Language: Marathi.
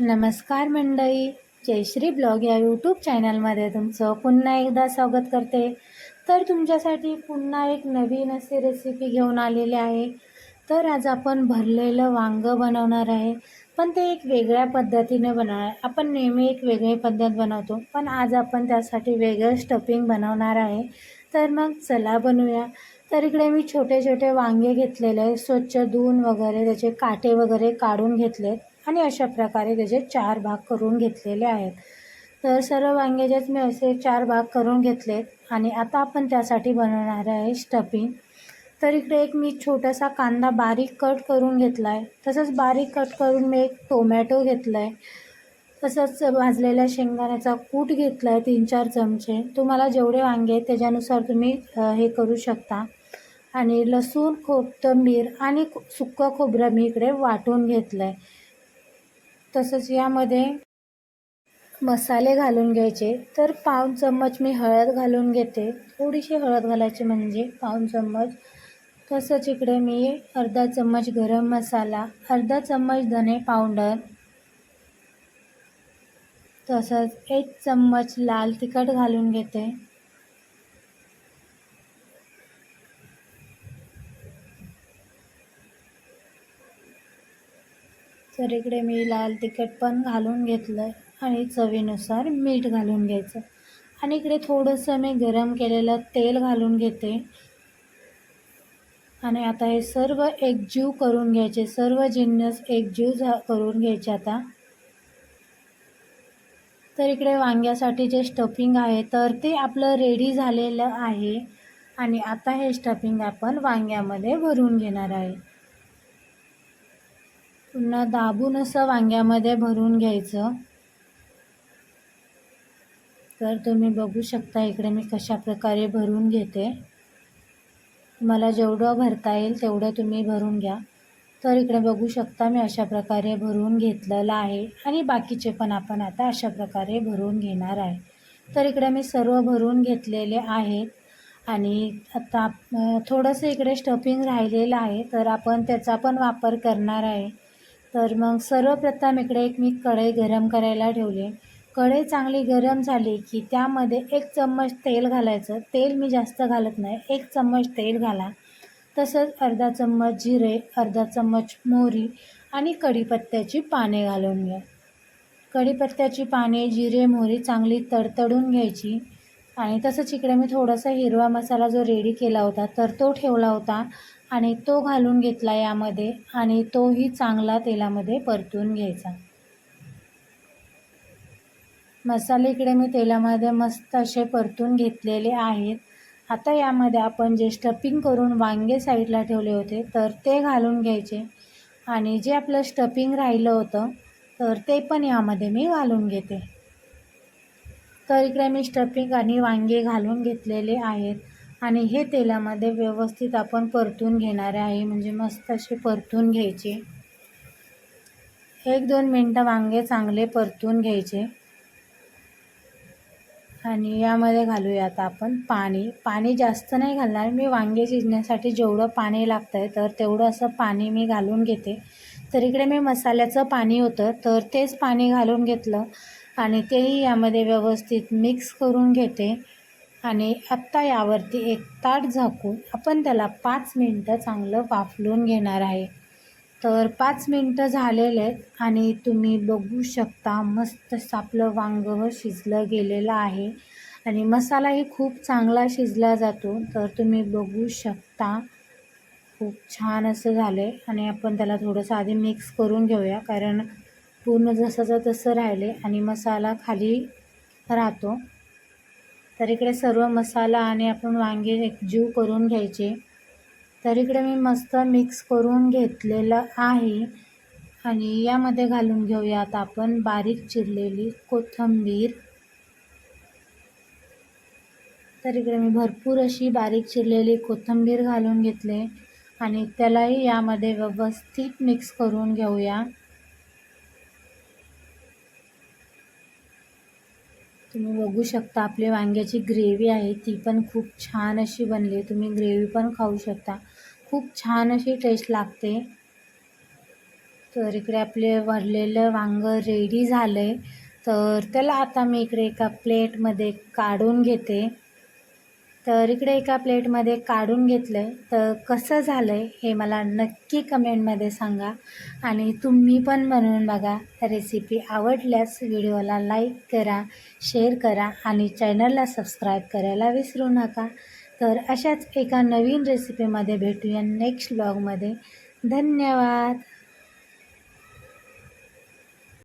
नमस्कार मंडळी. जयश्री ब्लॉग या यूट्यूब चॅनलमध्ये तुमचं पुन्हा एकदा स्वागत करते. तर तुमच्यासाठी पुन्हा एक नवीन अशी रेसिपी घेऊन आलेली आहे. तर आज आपण भरलेलं वांगं बनवणार आहे. पण ते एक वेगळ्या पद्धतीने बनवणार आपण नेहमी एक वेगळी पद्धत बनवतो. पण आज आपण त्यासाठी वेगळं स्टफिंग बनवणार आहे. तर मग चला बनवूया. तर इकडे मी छोटे छोटे वांगे घेतलेले स्वच्छ धुवून वगैरे त्याचे काटे वगैरे काढून घेतलेत. आणि अशा प्रकारे त्याचे चार भाग करून घेतलेले आहेत. तर सर्व वांग्याचेच मी असे चार भाग करून घेतले आणि आता आपण त्यासाठी बनवणार आहे स्टफिंग. तर इकडे एक मी छोटासा कांदा बारीक कट करून घेतला आहे तसंच बारीक कट करून मी एक टोमॅटो घेतला आहे तसंच भाजलेल्या शेंगदाण्याचा कूट घेतला आहे तीन चार चमचे. तुम्हाला जेवढे वांगे आहेत त्याच्यानुसार तुम्ही हे करू शकता. आणि लसूण कोथिंबीर आणि सुक्कं खोबरं मी इकडे वाटून घेतलं आहे तसंच यामध्ये मसाले घालून घ्यायचे. तर पाऊण चम्मच मी हळद घालून घेते. थोडीशी हळद घालायची म्हणजे पाऊण चम्मच. तसंच इकडे मी अर्धा चम्मच गरम मसाला अर्धा चम्मच धने पावडर तसंच एक चम्मच लाल तिखट घालून घेते. तर इकडे मी लाल तिखट पण घालून घेतलं आहे आणि चवीनुसार मीठ घालून घ्यायचं. आणि इकडे थोडंसं मी गरम केलेलं तेल घालून घेते. आणि आता हे सर्व एकजीव करून घ्यायचे. सर्व जिन्नस एकजीव झा करून घ्यायचे आता. तर इकडे वांग्यासाठी जे स्टफिंग आहे तर ते आपलं रेडी झालेलं आहे. आणि आता हे स्टफिंग आपण वांग्यामध्ये भरून घेणार आहे. पुन्हा दाबून असं वांग्यामध्ये भरून घ्यायचं. तर तुम्ही बघू शकता इकडे मी कशा प्रकारे भरून घेते. मला जेवढं भरता येईल तेवढं तुम्ही भरून घ्या. तर इकडे बघू शकता मी अशा प्रकारे भरून घेतलेलं आहे आणि बाकीचे पण आपण आता अशा प्रकारे भरून घेणार आहे. तर इकडे मी सर्व भरून घेतलेले आहेत आणि आता थोडंसं इकडे स्टफिंग राहिलेलं आहे तर आपण त्याचा पण वापर करणार आहे. तर मग सर्वप्रथम इकडे एक मी कढई गरम करायला ठेवली. कढई चांगली गरम झाली की त्यामध्ये एक चम्मच तेल घालायचं. तेल मी जास्त घालत नाही. एक चम्मच तेल घाला. तसंच अर्धा चम्मच जिरे अर्धा चम्मच मोहरी आणि कढीपत्त्याची पाने घालून घ्या कढीपत्त्याची पाने जिरे मोहरी चांगली तडतडून घ्यायची. आणि तसंच इकडे मी थोडासा हिरवा मसाला जो रेडी केला होता तर तो ठेवला होता. आणि तो घालून घेतला यामध्ये आणि तोही चांगला तेलामध्ये परतून घ्यायचा. मसाले इकडे मी तेलामध्ये मस्त असे परतून घेतलेले आहेत. आता यामध्ये आपण जे स्टफिंग करून वांगे साईडला ठेवले होते तर ते घालून घ्यायचे. आणि जे आपलं स्टफिंग राहिलं होतं तर ते पण यामध्ये मी घालून घेते. तर इकडे मी स्टफिंग आणि वांगे घालून घेतलेले आहेत. आणि हे तेलामध्ये व्यवस्थित आपण परतून घेणार आहे म्हणजे मस्त असे परतून घ्यायचे. एक दोन मिनटं वांगे चांगले परतून घ्यायचे. आणि यामध्ये घालूया आता आपण पाणी. पाणी जास्त नाही घालणार मी वांगे शिजण्यासाठी जेवढं पाणी लागतं आहे तर तेवढं असं पाणी मी घालून घेते. तर इकडे मी मसाल्याचं पाणी होतं तर तेच पाणी घालून घेतलं. आणि तेही यामध्ये व्यवस्थित मिक्स करून घेते. आणि आत्ता यावरती एक ताट झाकून आपण त्याला पाच मिनटं चांगलं वाफलून घेणार आहे. तर पाच मिनटं झालेले आहेत आणि तुम्ही बघू शकता मस्त आपलं वांगं शिजलं गेलेलं आहे. आणि मसालाही खूप चांगला शिजला जातो. तर तुम्ही बघू शकता खूप छान असं झालं आहे आणि आपण त्याला थोडंसं आधी मिक्स करून घेऊया कारण पूर्ण जसंचं तसं राहिले आणि मसाला खाली राहतो. तर इकडे सर्व मसाला आणि आपण वांगे एकजीव करून घ्यायचे. तर इकडे मी मस्त मिक्स करून घेतलेलं आहे. आणि यामध्ये घालून घेऊया आता आपण बारीक चिरलेली कोथिंबीर. तर इकडे मी भरपूर अशी बारीक चिरलेली कोथिंबीर घालून घेतले. आणि त्यालाही यामध्ये व्यवस्थित मिक्स करून घेऊया. तुम्ही बघू शकता आपली वांग्याची ग्रेव्ही आहे ती पण खूप छान अशी बनली तुम्ही ग्रेव्ही पण खाऊ शकता. खूप छान अशी टेस्ट लागते. तर इकडे आपले भरलेलं वांगं रेडी झालं आहे तर त्याला आता मी इकडे एका प्लेटमध्ये काढून घेते. तर इकडे एका प्लेटमध्ये काढून घेतलं आहे तर कसं झालं आहे हे मला नक्की कमेंटमध्ये सांगा. आणि तुम्ही पण बनवून बघा. रेसिपी आवडल्यास व्हिडिओला लाईक करा शेअर करा आणि चॅनलला सबस्क्राईब करायला विसरू नका. तर अशाच एका नवीन रेसिपीमध्ये भेटूया नेक्स्ट ब्लॉगमध्ये. धन्यवाद!